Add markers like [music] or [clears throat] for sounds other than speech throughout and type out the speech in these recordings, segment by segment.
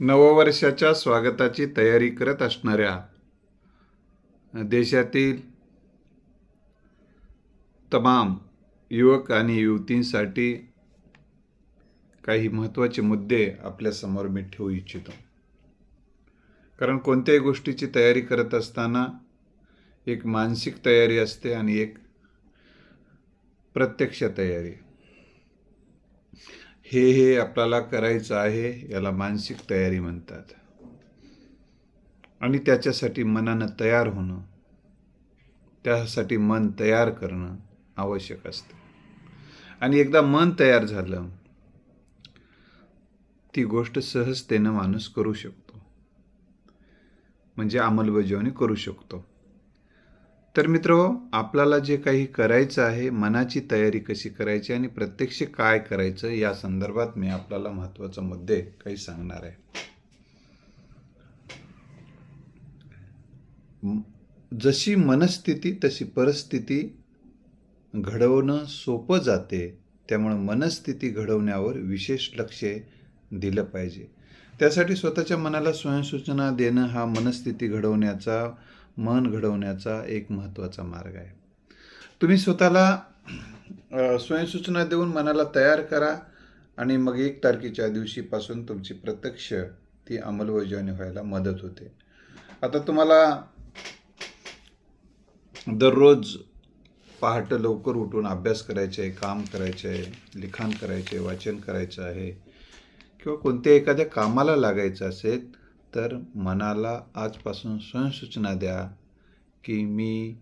नववर्षाच्या स्वागताची तयारी करत असणाऱ्या देशातील तमाम युवक आणि युवतींसाठी काही महत्त्वाचे मुद्दे आपल्यासमोर मी ठेवू इच्छितो. कारण कोणत्याही गोष्टीची तयारी करत असताना एक मानसिक तयारी असते आणि एक प्रत्यक्ष तयारी. हे हे आपल्याला करायचं आहे याला मानसिक तयारी म्हणतात. आणि त्याच्यासाठी मनानं तयार होणं त्यासाठी मन तयार करणं आवश्यक असतं. आणि एकदा मन तयार झालं ती गोष्ट सहजतेनं माणूस करू शकतो. म्हणजे अंमलबजावणी करू शकतो. तर मित्र आपल्याला जे काही करायचं आहे मनाची तयारी कशी करायची आणि प्रत्यक्ष काय करायचं या संदर्भात मी आपल्याला महत्त्वाचा मुद्दे काही सांगणार आहे. जशी मनस्थिती तशी परिस्थिती घडवणं सोपं जाते त्यामुळं मनस्थिती घडवण्यावर विशेष लक्ष दिलं पाहिजे. त्यासाठी स्वतःच्या मनाला स्वयंसूचना देणं हा मनस्थिती घडवण्याचा मन घडवण्याचा एक महत्त्वाचा मार्ग आहे. तुम्ही स्वतःला स्वयंसूचना देऊन मनाला तयार करा आणि मग एक तारखेच्या दिवशीपासून तुमची प्रत्यक्ष ती अंमलबजावणी व्हायला मदत होते. आता तुम्हाला दररोज पहाटं लवकर उठून अभ्यास करायचा आहे काम करायचं आहे लिखाण करायचे आहे वाचन करायचं आहे किंवा कोणत्या एखाद्या कामाला लागायचं असेल तर मनाला आजपासून स्वयंसूचना द्या की मी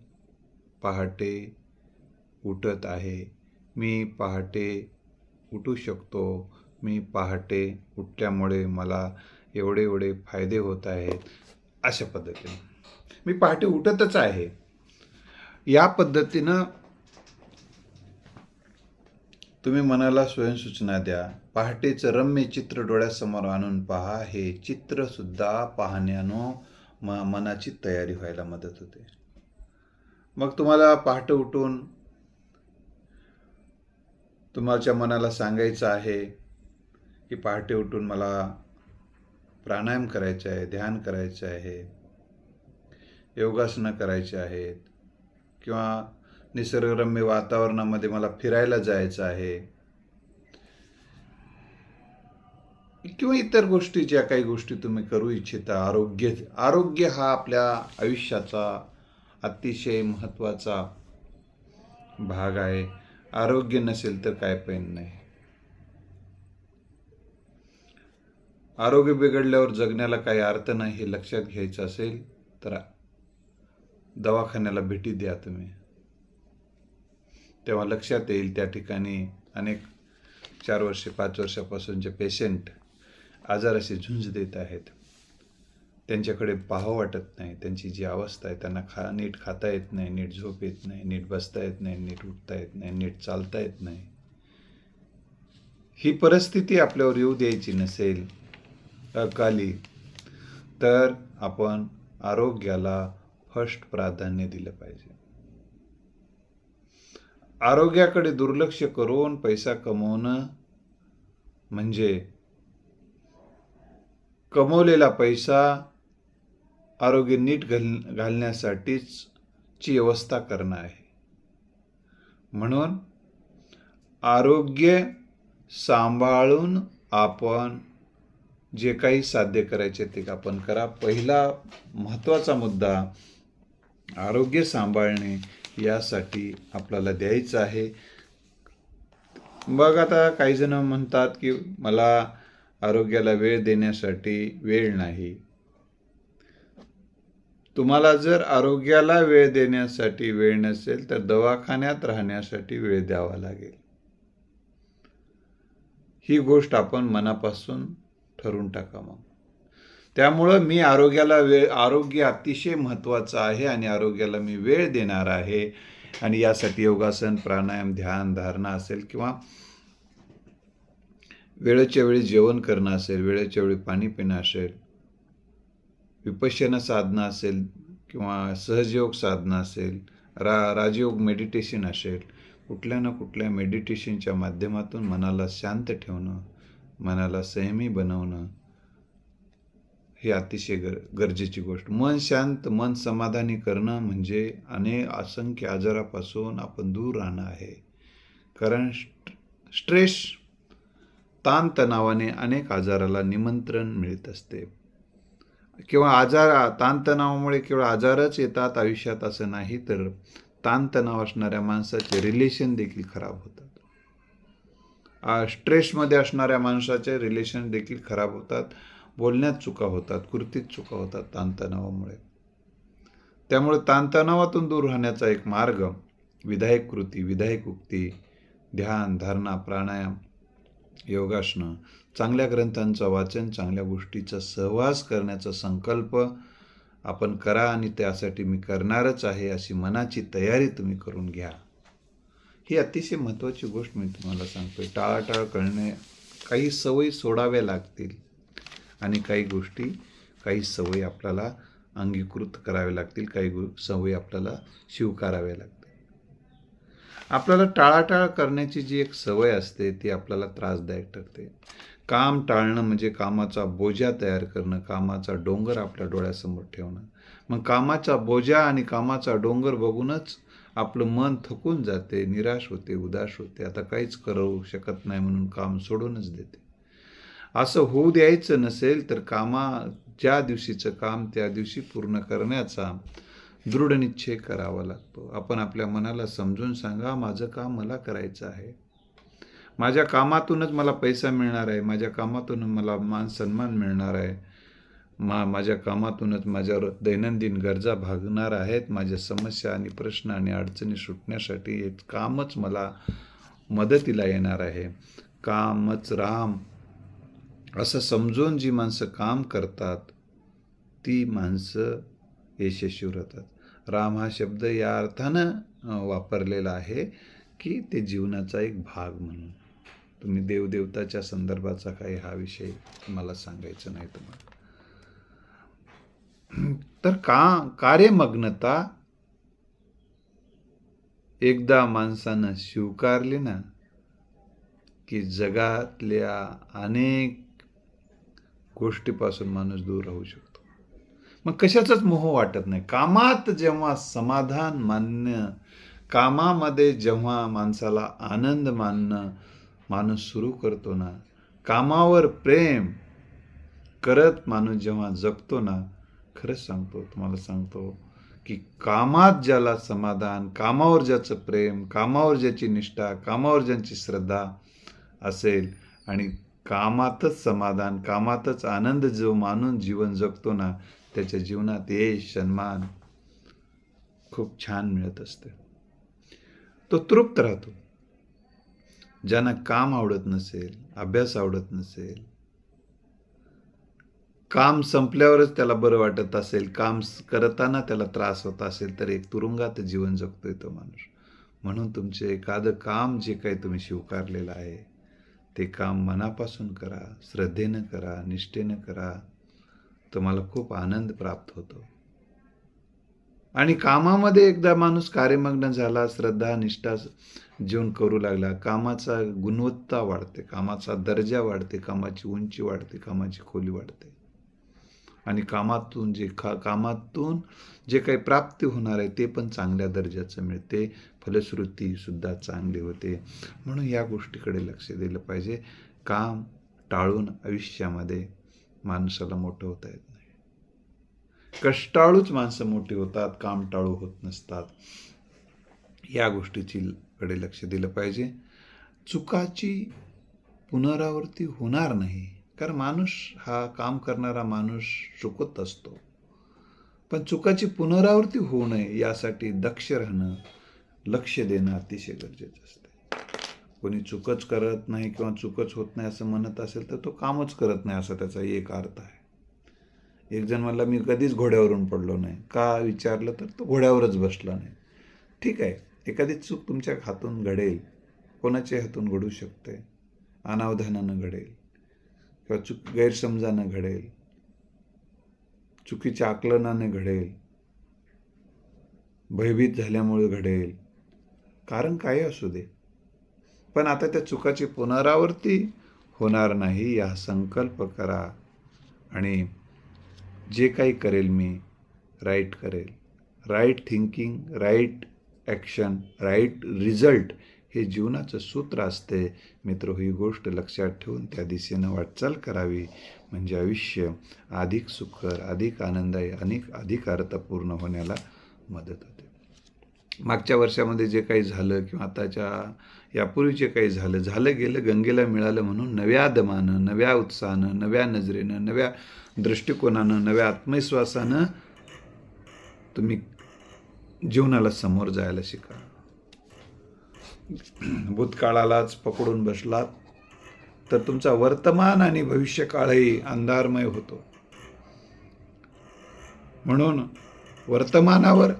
पहाटे उठत आहे. मी पहाटे उठू शकतो. मी पहाटे उठल्यामुळे मला एवढे एवढे फायदे होत आहेत अशा पद्धतीने. मी पहाटे उठतच आहे. या पद्धतीनं तुम्ही मनाला स्वयंसूचना द्या. पहाटेचं रम्य चित्र डोळ्यासमोर आणून पहा. हे चित्रसुद्धा पाहण्यानं म मनाची तयारी व्हायला मदत होते. मग तुम्हाला पहाटे उठून तुमच्या मनाला सांगायचं आहे की पहाटे उठून मला प्राणायाम करायचं आहे ध्यान करायचं आहे योगासनं करायचे आहेत किंवा निसर्गरम्य वातावरणामध्ये मला फिरायला जायचं आहे. किंवा इतर गोष्टी ज्या काही गोष्टी तुम्ही करू इच्छिता आरोग्य आरोग्य हा आपल्या आयुष्याचा अतिशय महत्त्वाचा भाग आहे. आरोग्य नसेल तर काय पण नाही. आरोग्य बिघडल्यावर जगण्याला काही अर्थ नाही हे लक्षात घ्यायचं असेल तर दवाखान्याला भेटी द्या तुम्ही. तेव्हा लक्षात येईल त्या ठिकाणी अनेक चार वर्षे पाच वर्षापासूनचे पेशंट आजाराशी झुंज देत आहेत. त्यांच्याकडे पाहावं वाटत नाही. त्यांची जी अवस्था आहे त्यांना खा नीट खाता येत नाही नीट झोप येत नाही नीट बसता येत नाही नीट उठता येत नाही नीट चालता येत नाही. ही परिस्थिती आपल्यावर येऊ द्यायची नसेल अकाली तर आपण आरोग्याला फर्स्ट प्राधान्य दिलं पाहिजे. आरोग्याकडे दुर्लक्ष करून पैसा कमवणं म्हणजे कमवलेला पैसा आरोग्य नीट घाल घालण्यासाठीच ची व्यवस्था करणं आहे. म्हणून आरोग्य सांभाळून आपण जे काही साध्य करायचे ते आपण करा. पहिला महत्त्वाचा मुद्दा आरोग्य सांभाळणे यासाठी आपल्याला द्यायचं आहे. मग आता काही जण म्हणतात की मला आरोग्याला वेळ देण्यासाठी वेळ नाही. तुम्हाला जर आरोग्याला वेळ देण्यासाठी वेळ नसेल तर दवाखान्यात राहण्यासाठी वेळ द्यावा लागेल. ही गोष्ट आपण मनापासून ठरवून टाका मग. त्यामुळं मी आरोग्याला वेळ आरोग्य अतिशय महत्त्वाचं आहे आणि आरोग्याला मी वेळ देणार आहे. आणि यासाठी योगासन प्राणायाम ध्यान धारणा असेल किंवा वेळेच्या वेळी जेवण करणं असेल वेळेच्या वेळी पाणी पिणं असेल विपश्यना साधना असेल किंवा सहजयोग साधना असेल रा राजयोग मेडिटेशन असेल कुठल्या ना कुठल्या मेडिटेशनच्या माध्यमातून मनाला शांत ठेवणं मनाला संयमी बनवणं ही अतिशय गर गरजेची गोष्ट. मन शांत मन समाधानी करणं म्हणजे अनेक असंख्य आजारापासून आपण दूर राहणं आहे. कारण स्ट्रेस ताणतणावाने अनेक आजाराला निमंत्रण मिळत असते. किंवा आजार ताणतणावामुळे केवळ आजारच येतात आयुष्यात असं नाही तर ताणतणाव असणाऱ्या माणसाचे रिलेशन देखील खराब होतात. स्ट्रेसमध्ये असणाऱ्या माणसाचे रिलेशन देखील खराब होतात. बोलण्यात चुका होतात कृतीत चुका होतात ताणतणावामुळे. त्यामुळे ताणतणावातून दूर राहण्याचा एक मार्ग विधायक कृती विधायक उक्ती ध्यान धारणा प्राणायाम योगासनं. चांगल्या ग्रंथांचं वाचन चांगल्या गोष्टीचा सहवास करण्याचा संकल्प आपण करा आणि त्यासाठी मी करणारच आहे अशी मनाची तयारी तुम्ही करून घ्या. ही अतिशय महत्त्वाची गोष्ट मी तुम्हाला सांगतोय. टाळाटाळ करणे काही सवयी सोडाव्या लागतील आणि काही गोष्टी काही सवयी आपल्याला अंगीकृत कराव्या लागतील काही गो सवयी आपल्याला स्वीकाराव्या लागतील. आपल्याला टाळाटाळ करण्याची जी एक सवय असते ती आपल्याला त्रासदायक ठरते. काम टाळणं म्हणजे कामाचा बोजा तयार करणं कामाचा डोंगर आपल्या डोळ्यासमोर ठेवणं. मग कामाचा बोजा आणि कामाचा डोंगर बघूनच आपलं मन थकून जाते निराश होते उदास होते. आता काहीच करू शकत नाही म्हणून काम सोडूनच देते. असं होऊ द्यायचं नसेल तर कामा ज्या दिवशीचं काम त्या दिवशी पूर्ण करण्याचा दृढ निश्चय करावा लागतो. आपण आपल्या मनाला समजून सांगा माझं काम मला करायचं आहे. माझ्या कामातूनच मला पैसा मिळणार आहे. माझ्या कामातून मला मान सन्मान मिळणार आहे. मा माझ्या कामातूनच माझ्या दैनंदिन गरजा भागणार आहेत. माझ्या समस्या आणि प्रश्न आणि अडचणी सुटण्यासाठी हे कामच मला मदतीला येणार आहे. कामच राम. असं समजून जी माणसं काम करतात ती माणसं यशस्वी होतात राम हा शब्द या अर्थानं वापरलेला आहे की ते जीवनाचा एक भाग म्हणून. तुम्ही देवदेवताच्या संदर्भाचा काही हा विषय मला सांगायचा नाही तुम्हाला. तर का कार्यमग्नता एकदा माणसानं स्वीकारली ना की जगातल्या अनेक गोष्टीपासून माणूस दूर राहू शकतो. मग कशाचाच मोह वाटत नाही. कामात जेव्हा समाधान मानणं कामामध्ये जेव्हा माणसाला आनंद मानणं माणूस सुरू करतो ना कामावर प्रेम करत माणूस जेव्हा जगतो ना खरंच सांगतो तुम्हाला सांगतो की कामात ज्याला समाधान कामावर ज्याचं प्रेम कामावर ज्याची निष्ठा कामावर ज्यांची श्रद्धा असेल आणि कामातच समाधान कामातच आनंद जो मानून जीवन जगतो ना त्याच्या जीवनात यश सन्मान खूप छान मिळत असते. तो तृप्त राहतो. ज्यांना काम आवडत नसेल अभ्यास आवडत नसेल काम संपल्यावरच त्याला बरं वाटत असेल काम करताना त्याला त्रास होत असेल तर एक तुरुंगात जीवन जगतोय तो माणूस. म्हणून तुमचे एखादं काम जे काही तुम्ही स्वीकारलेलं आहे ते काम मनापासून करा श्रद्धेनं करा निष्ठेनं करा तुम्हाला खूप आनंद प्राप्त होतो. आणि कामामध्ये एकदा माणूस कार्यमग्न झाला श्रद्धा निष्ठा जीवन करू लागला कामाचा गुणवत्ता वाढते कामाचा दर्जा वाढते कामाची उंची वाढते कामाची खोली वाढते. आणि कामातून जे खा कामातून जे काही प्राप्ती होणार आहे ते पण चांगल्या दर्जाचं मिळते फलश्रुतीसुद्धा चांगली होते. म्हणून या गोष्टीकडे लक्ष दिलं पाहिजे. काम टाळून आयुष्यामध्ये माणसाला मोठं होता येत नाही. कष्टाळूच माणसं मोठी होतात काम टाळू होत नसतात. या गोष्टीची कडे लक्ष दिलं पाहिजे. चुकाची पुनरावृत्ती होणार नाही कारण माणूस हा काम करणारा माणूस चुकत असतो. पण चुकाची पुनरावृत्ती होऊ नये यासाठी दक्ष राहणं लक्ष देणं अतिशय गरजेचं असतं. कोणी चुकच करत नाही किंवा चुकच होत नाही असं म्हणत असेल तर तो कामच करत नाही असा त्याचा एक अर्थ आहे. एक जण म्हणला मी कधीच घोड्यावरून पडलो नाही. का विचारलं तर तो घोड्यावरच बसला नाही. ठीक आहे एखादी चूक तुमच्या हातून घडेल कोणाच्या हातून घडू शकते? अनावधानानं घडेल किंवा चुक गैरसमजानं घडेल चुकीच्या आकलनाने घडेल भयभीत झाल्यामुळे घडेल. कारण काही असू दे. पण आता त्या चुकाची पुनरावृत्ती होणार नाही या संकल्प करा आणि जे काही करेल मी राईट करेल. Right thinking right action right result हे जीवनाचं सूत्र असते. मित्र ही गोष्ट लक्षात ठेवून त्या दिशेनं वाटचाल करावी. म्हणजे आयुष्य अधिक सुखकर अधिक आनंदायी अनेक अधिक अर्थपूर्ण होण्याला मदत होते. मागच्या वर्षामध्ये जे काही झालं किंवा आताच्या यापूर्वी जे काही झालं झालं गेलं गंगेला मिळालं म्हणून नव्या दमानं नव्या उत्साहानं नव्या नजरेनं नव्या दृष्टिकोनानं नव्या आत्मविश्वासानं तुम्ही जीवनाला समोर जायला शिका. भूतकाळालाच पकडून बसलात तर तुमचा वर्तमान आणि भविष्यकाळही अंधारमय होतो. म्हणून वर्तमानावर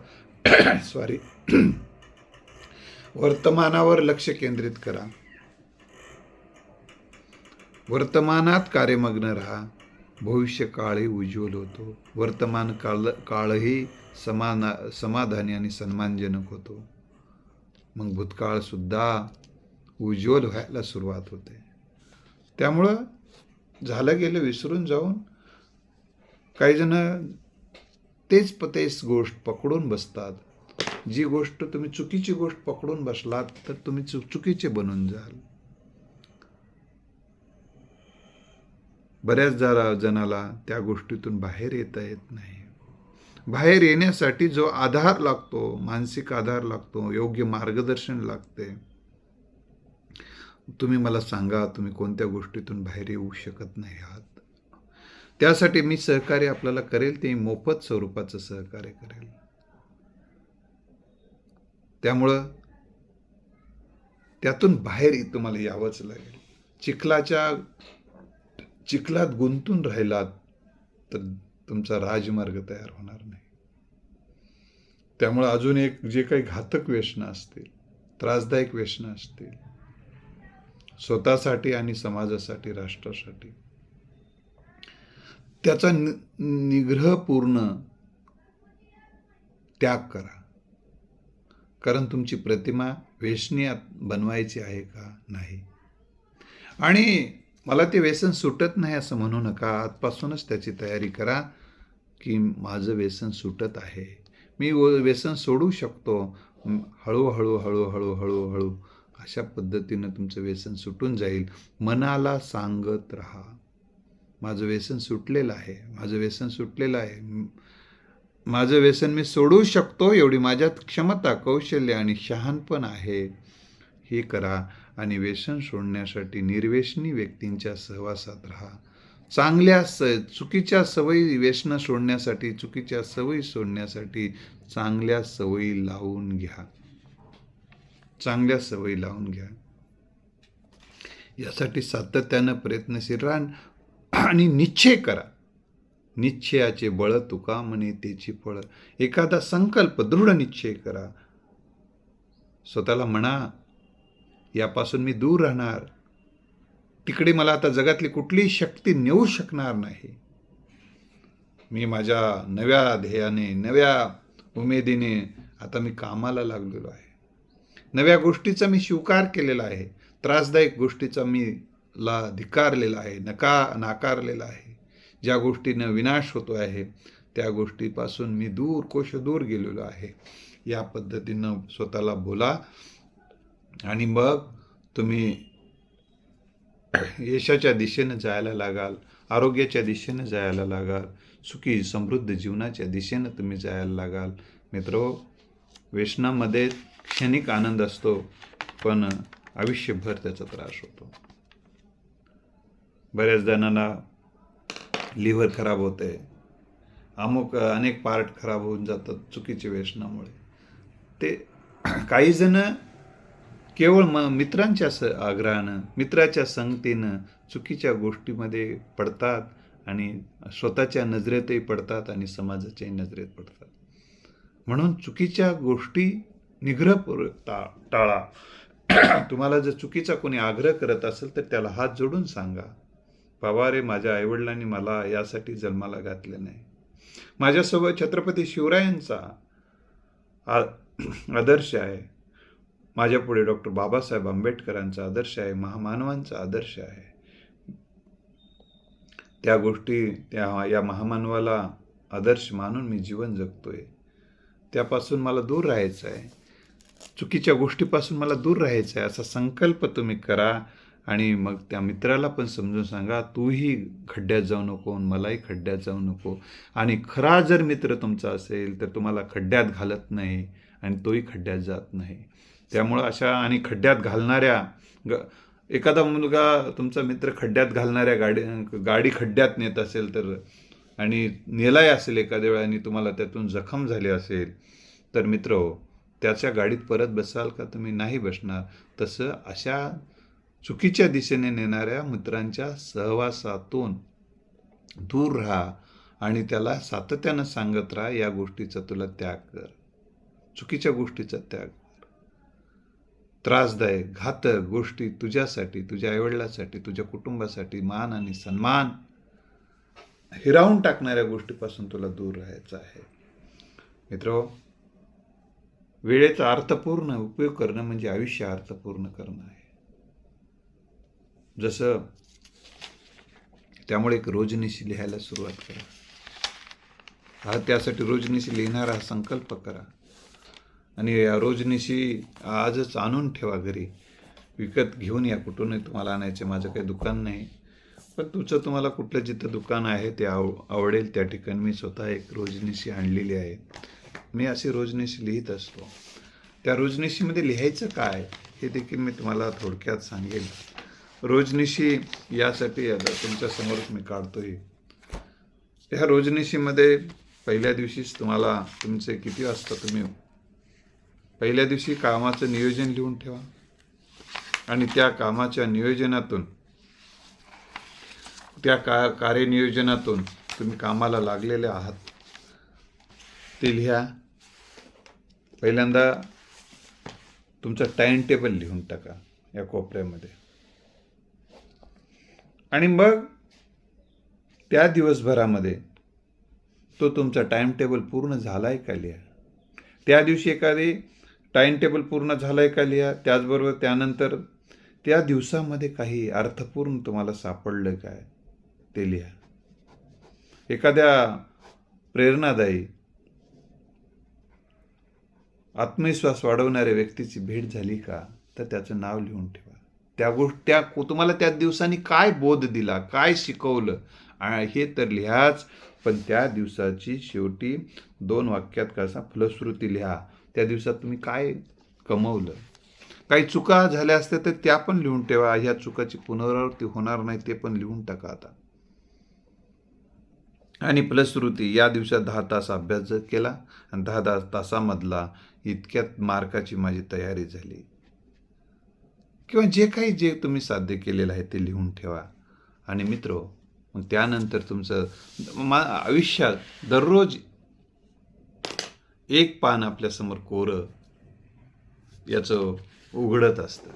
सॉरी [clears throat] वर्तमानावर लक्ष केंद्रित करा. वर्तमानात कार्यमग्न राहा. भविष्य काळही उज्ज्वल होतो. वर्तमान काळ काळही समाना समाधानी आणि सन्मानजनक होतो. मग भूतकाळसुद्धा उज्ज्वल व्हायला सुरुवात होते. त्यामुळं झालं गेलं विसरून जाऊन काही जण तेच प तेच गोष्ट पकडून बसतात. जी गोष्ट तुम्ही चुकीची गोष्ट पकडून बसलात तर तुम्ही चु चुकीचे बनून जाल. बऱ्याच जरा जणाला त्या गोष्टीतून बाहेर येता येत नाही. बाहेर येण्यासाठी जो आधार लागतो मानसिक आधार लागतो योग्य मार्गदर्शन लागते तुम्ही मला सांगा तुम्ही कोणत्या गोष्टीतून बाहेर येऊ शकत नाही आहात? त्यासाठी मी सहकार्य आपल्याला करेल ते मोफत स्वरूपाचं सहकार्य करेल. त्यामुळं त्यातून बाहेर तुम्हाला यावंच लागेल. चिखलाच्या चिखलात गुंतून राहिलात तर तुमचा राजमार्ग तयार होणार नाही. त्यामुळं अजून एक जे काही घातक व्यसनं असतील त्रासदायक व्यसनं असतील स्वतःसाठी आणि समाजासाठी राष्ट्रासाठी त्याचा नि निग्रहपूर्ण त्याग करा. कारण तुमची प्रतिमा व्यसनी बनवायची आहे का नाही? आणि मला ते व्यसन सुटत नाही असं म्हणू नका. आजपासूनच त्याची तयारी करा की माझं व्यसन सुटत आहे. मी व्यसन सोडू शकतो. हळूहळू हळूहळू हळूहळू अशा पद्धतीनं तुमचं व्यसन सुटून जाईल. मनाला सांगत राहा. माझं व्यसन सुटलेलं आहे माझं व्यसन सुटलेलं आहे. माझं व्यसन मी सोडू शकतो एवढी माझ्यात क्षमता कौशल्य आणि शहाणपण आहे. हे करा आणि व्यसन सोडण्यासाठी निर्व्यसनी व्यक्तींच्या सहवासात राहा. चांगल्या स चुकीच्या सवयी व्यसनं सोडण्यासाठी चुकीच्या सवयी सोडण्यासाठी चांगल्या सवयी लावून घ्या. चांगल्या सवयी लावून घ्या. यासाठी सातत्यानं प्रयत्नशील राहा. आणि निश्चय करा. निश्चयाचे बळ तुका म्हणे त्याची फळं. एखादा संकल्प दृढ निश्चय करा. स्वतःला म्हणा यापासून मी दूर राहणार. तिकडे मला आता जगातली कुठलीही शक्ती नेऊ शकणार नाही. मी माझ्या नव्या ध्येयाने नव्या उमेदीने आता मी कामाला लागलेलो आहे. नव्या गोष्टीचा मी स्वीकार केलेला आहे. त्रासदायक गोष्टीचा मी ला धिकारलेला आहे नका नाकारलेला आहे. ज्या गोष्टीनं विनाश होतो आहे त्या गोष्टीपासून मी दूर कोश दूर गेलेलो आहे. या पद्धतीनं स्वतःला बोला आणि मग तुम्ही यशाच्या दिशेनं जायला लागाल आरोग्याच्या दिशेनं जायला लागाल सुखी समृद्ध जीवनाच्या दिशेनं तुम्ही जायला लागाल. मित्र व्यसनामध्ये क्षणिक आनंद असतो पण आयुष्यभर त्याचा त्रास होतो. बऱ्याच जणांना लिव्हर खराब होते. अमुक अनेक पार्ट खराब होऊन जातात चुकीच्या व्यसनामुळे. ते काही जण केवळ म मित्रांच्या स आग्रहानं मित्राच्या संगतीनं चुकीच्या गोष्टीमध्ये पडतात आणि स्वतःच्या नजरेतही पडतात आणि समाजाच्याही नजरेत पडतात. म्हणून चुकीच्या गोष्टी निग्रहपूर्वक टा टाळा. तुम्हाला जर चुकीचा कोणी आग्रह करत असेल तर त्याला हात जोडून सांगा. बाबा रे माझ्या आईवडिलांनी मला यासाठी जन्माला घातले नाही. माझ्यासोबत छत्रपती शिवरायांचा आ आदर्श आहे. माझ्यापुढे डॉक्टर बाबासाहेब आंबेडकरांचा आदर्श आहे. महामानवांचा आदर्श आहे. त्या गोष्टी त्या या महामानवाला आदर्श मानून मी जीवन जगतोय. त्यापासून मला दूर राहायचं आहे चुकीच्या गोष्टीपासून मला दूर राहायचं आहे असा संकल्प तुम्ही करा. आणि मग त्या मित्राला पण समजून सांगा तूही खड्ड्यात जाऊ नको आणि मलाही खड्ड्यात जाऊ नको. आणि खरा जर मित्र तुमचा असेल तर तुम्हाला खड्ड्यात घालत नाही आणि तोही खड्ड्यात जात नाही. त्यामुळं अशा आणि खड्ड्यात घालणाऱ्या ग एखादा मुलगा तुमचा मित्र खड्ड्यात घालणाऱ्या गाडी गाडी खड्ड्यात नेत असेल तर आणि नेलाय असेल एखाद्या वेळाने तुम्हाला त्यातून जखम झाली असेल तर मित्र हो त्याच्या गाडीत परत बसाल का? तुम्ही नाही बसणार. तसं अशा चुकीच्या दिशेने नेणाऱ्या मित्रांच्या सहवासातून दूर राहा आणि त्याला सातत्यानं सांगत राहा या गोष्टीचा तुला त्याग कर. चुकीच्या गोष्टीचा त्याग कर. त्रासदायक घातक गोष्टी तुझ्यासाठी तुझ्या आईवडिलासाठी तुझ्या कुटुंबासाठी मान आणि सन्मान हिरावून टाकणाऱ्या गोष्टीपासून तुला दूर राहायचं आहे. मित्र वेळेचा अर्थपूर्ण उपयोग करणं म्हणजे आयुष्य अर्थपूर्ण करणं आहे. जसं त्यामुळे एक रोजनिशी लिहायला सुरुवात करा. हा त्यासाठी रोजनिशी लिहिणारा हा संकल्प करा. आणि या रोजनिशी आजच आणून ठेवा घरी. विकत घेऊन या कुठूनही तुम्हाला आणायचे माझं काही दुकान नाही. पण तुमचं तुम्हाला कुठलं जिथं दुकान आहे ते आव आवडेल त्या ठिकाणी. मी स्वतः एक रोजनिशी आणलेली आहे. मी अशी रोजनिशी लिहित असतो. त्या रोजनिशीमध्ये लिहायचं काय हे देखील मी तुम्हाला थोडक्यात सांगेल. रोजनिशी यासाठी आता तुमच्यासमोरच मी काढतोय. ह्या रोजनिशीमध्ये पहिल्या दिवशीच तुम्हाला तुमचे किती वाजता तुम्ही पहिल्या दिवशी कामाचं नियोजन लिहून ठेवा. आणि त्या कामाच्या नियोजनातून त्या का कार्यनियोजनातून तुम्ही कामाला लागलेले आहात ते लिहा. पहिल्यांदा तुमचं टाईम टेबल लिहून टाका या कोपऱ्यामध्ये. आणि मग त्या दिवसभरामध्ये तो तुमचा टाईमटेबल पूर्ण झाला आहे का लिहा त्या दिवशी एखादी टाईमटेबल पूर्ण झाला आहे का लिहा त्याचबरोबर त्यानंतर त्या दिवसामध्ये काही अर्थपूर्ण तुम्हाला सापडलं काय ते लिहा. एखाद्या प्रेरणादायी आत्मविश्वास वाढवणाऱ्या व्यक्तीची भेट झाली का? तर त्याचं नाव लिहून ठेवा. त्या गोष्ट त्या तुम्हाला त्या दिवसांनी काय बोध दिला काय शिकवलं? हे तर लिहाच पण त्या दिवसाची शेवटी दोन वाक्यात कसा फलश्रुती लिहा. त्या दिवसात तुम्ही काय कमवलं? काही चुका झाल्या असत्या तर त्या पण लिहून ठेवा. ह्या चुकाची पुनरावृत्ती होणार नाही ते पण लिहून टाका आता. आणि फलश्रुती या दिवसात दहा तास अभ्यास केला आणि दहा दहा तासामधला इतक्यात मार्काची माझी तयारी झाली. किंवा जे काही जे तुम्ही साध्य केलेलं आहे ते लिहून ठेवा. आणि मित्र मग त्यानंतर तुमचं मा आयुष्यात दररोज एक पान आपल्यासमोर कोरं याचं उघडत असतं.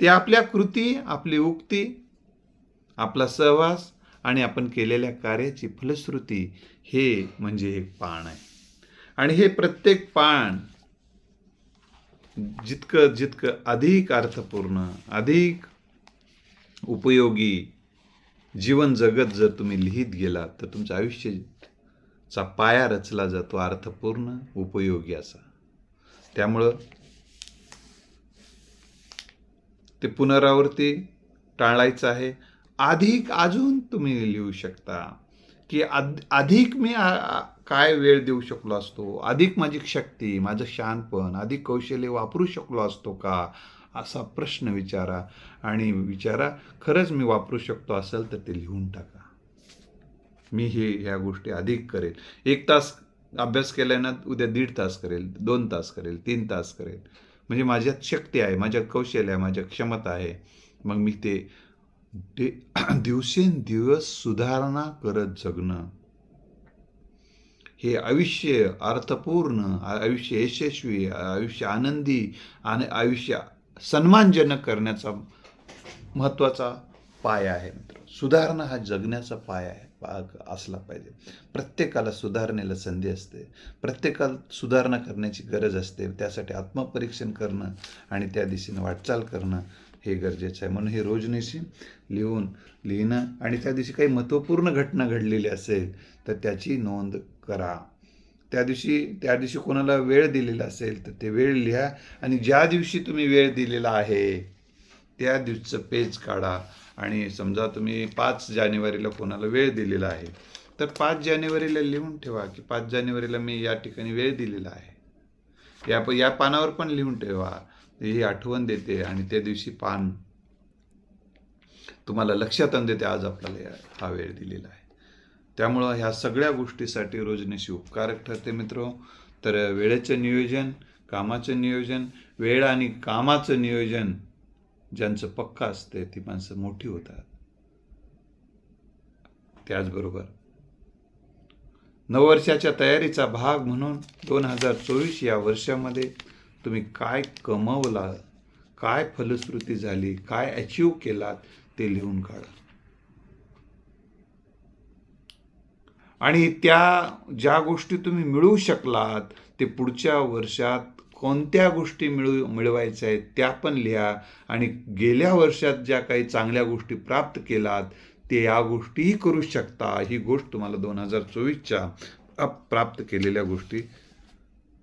ते आपल्या कृती आपली उक्ती आपला सहवास आणि आपण केलेल्या कार्याची फलश्रुती हे म्हणजे एक पान आहे. आणि हे प्रत्येक पान जितकं जितकं अधिक अर्थपूर्ण अधिक उपयोगी जीवन जगत जर तुम्ही लिहित गेला तर तुमचं आयुष्याचा पाया रचला जातो अर्थपूर्ण उपयोगी असा. त्यामुळं ते पुनरावृत्ती टाळायचं आहे. अधिक अजून तुम्ही लिहू शकता की अद अधिक मी काय वेळ देऊ शकलो असतो? अधिक माझी शक्ती माझं शहाणपण अधिक कौशल्य वापरू शकलो असतो का? असा प्रश्न विचारा. आणि विचारा खरंच मी वापरू शकतो असेल तर ते लिहून टाका. मी हे ह्या गोष्टी अधिक करेल. एक तास अभ्यास केल्यानं उद्या दीड तास करेल दोन तास करेल तीन तास करेल. म्हणजे माझ्यात शक्ती आहे माझ्यात कौशल्य आहे माझ्या क्षमता आहे. मग मी ते ते [clears throat] दिवसेंदिवस सुधारणा करत जगणं. हे आयुष्य अर्थपूर्ण आयुष्य यशस्वी आयुष्य आनंदी आणि आयुष्य सन्मानजनक करण्याचा महत्त्वाचा पाया आहे मित्र. सुधारणा हा जगण्याचा पाया आहे पा- असला पाहिजे. प्रत्येकाला सुधारणेला संधी असते. प्रत्येकाला सुधारणा करण्याची गरज असते. त्यासाठी आत्मपरीक्षण करणं आणि त्या दिशेनं वाटचाल करणं हे गरजेचं आहे. म्हणून हे रोजनिशी लिहून लिहिणं आणि त्या दिवशी काही महत्त्वपूर्ण घटना घडलेली असेल तर त्याची नोंद करा. त्या दिवशी त्या दिवशी कोणाला वेळ दिलेला असेल तर ते वेळ लिहा आणि ज्या दिवशी तुम्ही वेळ दिलेला आहे त्या दिवशीचं पेज काढा. आणि समजा तुम्ही पाच जानेवारीला कोणाला वेळ दिलेला आहे तर पाच जानेवारीला लिहून ठेवा की पाच जानेवारीला मी या ठिकाणी वेळ दिलेला आहे. या प या पानावर पण लिहून ठेवा. ही आठवण देते आणि त्या दिवशी पान तुम्हाला लक्षात आणून देते आज आपल्याला हा वेळ दिलेला आहे. त्यामुळं ह्या सगळ्या गोष्टीसाठी रोजनिशी उपकारक ठरते मित्र. तर वेळेचं नियोजन कामाचं नियोजन वेळ आणि कामाचं नियोजन ज्यांचं पक्का असते ती माणसं मोठी होतात. त्याचबरोबर नववर्षाच्या तयारीचा भाग म्हणून दोन हजार चोवीस या वर्षामध्ये तुम्ही काय कमवला काय फलश्रुती झाली काय अचीव केलात ते लिहून काढा. आणि त्या ज्या गोष्टी तुम्ही मिळवू शकलात ते पुढच्या वर्षात कोणत्या गोष्टी मिळू मिळवायच्या आहेत त्या पण लिहा. आणि गेल्या वर्षात ज्या काही चांगल्या गोष्टी प्राप्त केलात ते या गोष्टीही करू शकता. ही गोष्ट तुम्हाला दोन हजार चोवीसच्या प्राप्त केलेल्या गोष्टी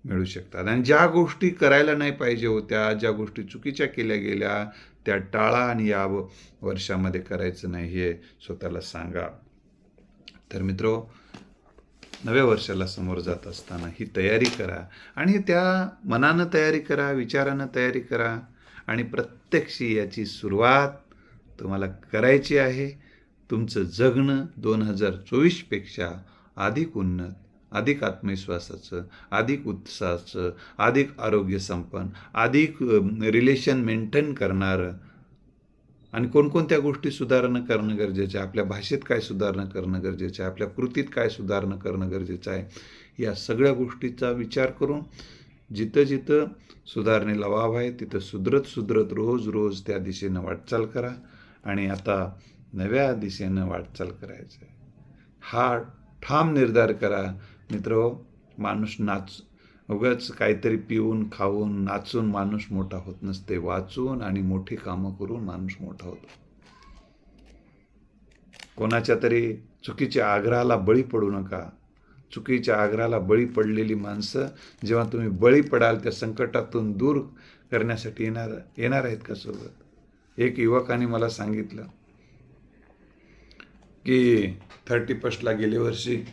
मिळू शकतात. आणि ज्या गोष्टी करायला नाही पाहिजे होत्या ज्या गोष्टी चुकीच्या केल्या गेल्या त्या टाळा आणि या वर्षामध्ये करायचं नाही हे स्वतःला सांगा. तर मित्रो नव्या वर्षाला समोर जात असताना ही तयारी करा आणि त्या मनानं तयारी करा विचारानं तयारी करा आणि प्रत्यक्षी याची सुरुवात तुम्हाला करायची आहे. तुमचं जगणं दोन हजार चोवीसपेक्षा अधिक उन्नत अधिक आत्मविश्वासाचं अधिक उत्साहाचं अधिक आरोग्यसंपन्न अधिक रिलेशन मेंटेन करणारं आणि कोणकोणत्या गोष्टी सुधारणा करणं गरजेचं आहे? आपल्या भाषेत काय सुधारणा करणं गरजेचं आहे? आपल्या कृतीत काय सुधारणा करणं गरजेचं आहे? या सगळ्या गोष्टीचा विचार करून जिथं जिथं सुधारणेला वाव आहे तिथं सुधरत सुधरत रोज रोज त्या दिशेनं वाटचाल करा आणि आता नव्या दिशेनं वाटचाल करायचं आहे. हा ठाम निर्धार करा. मित्र माणूस नाच उगाच काहीतरी पिऊन खाऊन नाचून माणूस मोठा होत नसते. वाचून आणि मोठी कामं करून माणूस मोठा होतो. कोणाच्या तरी चुकीच्या आग्रहाला बळी पडू नका. चुकीच्या आग्रहाला बळी पडलेली माणसं जेव्हा तुम्ही बळी पडाल त्या संकटातून दूर करण्यासाठी येणार येणार आहेत का सोबत? एक युवकाने मला सांगितलं की थर्टी फर्स्टला गेल्या वर्षी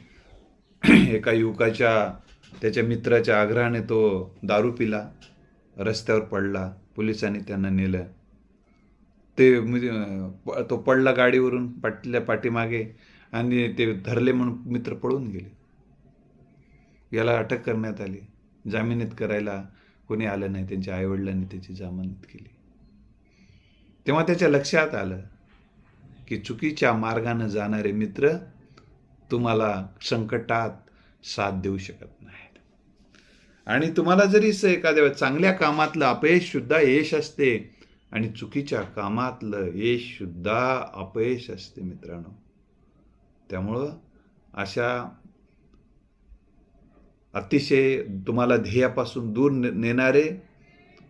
एका युवकाच्या त्याच्या मित्राच्या आग्रहाने तो दारू पिला रस्त्यावर पडला पोलिसांनी त्यांना नेलं. ते म्हणजे, तो पडला गाडीवरून पाटल्या पाठीमागे आणि ते धरले म्हणून मित्र पळून गेले. याला अटक करण्यात आली. जामिनीत करायला कोणी आलं नाही. त्यांच्या आईवडिलांनी त्याची जामिनीत केली. तेव्हा त्याच्या लक्षात आलं की चुकीच्या मार्गानं जाणारे मित्र तुम्हाला संकटात साथ देऊ शकत नाही. आणि तुम्हाला जरी एखाद्या चांगल्या कामातलं अपयश सुद्धा यश असते आणि चुकीच्या कामातलं यश सुद्धा अपयश असते मित्रांनो. त्यामुळं अशा अतिशय तुम्हाला ध्येयापासून दूर नेणारे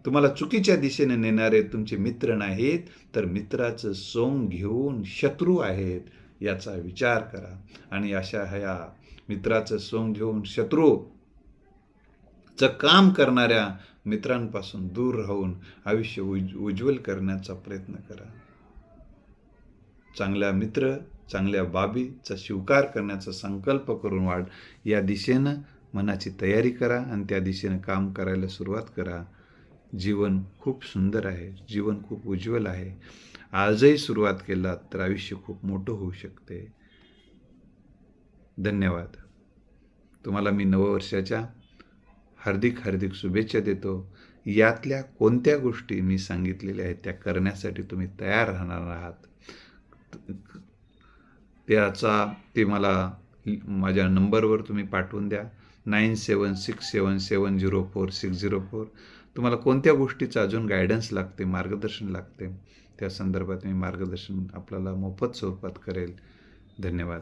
तुम्हाला चुकीच्या दिशेने नेणारे तुमचे मित्र नाहीत तर मित्राचं सोंग घेऊन शत्रू आहेत याचा विचार करा. आणि अशा ह्या मित्राचं सोंग घेऊन शत्रू चं काम करणाऱ्या मित्रांपासून दूर राहून आयुष्य उज उज्ज्वल करण्याचा प्रयत्न करा. चांगल्या मित्र चांगल्या बाबीचा स्वीकार करण्याचा संकल्प करून वाढ. या दिशेनं मनाची तयारी करा आणि त्या दिशेनं काम करायला सुरुवात करा. जीवन खूप सुंदर आहे. जीवन खूप उज्ज्वल आहे. आजही सुरुवात केलात तर आयुष्य खूप मोठं होऊ शकते. धन्यवाद. तुम्हाला मी नववर्षाच्या हार्दिक हार्दिक शुभेच्छा देतो. यातल्या कोणत्या गोष्टी मी सांगितलेल्या आहेत त्या करण्यासाठी तुम्ही तयार राहणार आहात? त्याचा ते मला माझ्या नंबरवर तुम्ही पाठवून द्या. Nine seven six seven seven zero four six zero four. तुम्हाला कोणत्या गोष्टीचं अजून गायडन्स लागते मार्गदर्शन लागते त्या संदर्भात मी मार्गदर्शन आपल्याला मोफत स्वरूपात करेल. धन्यवाद.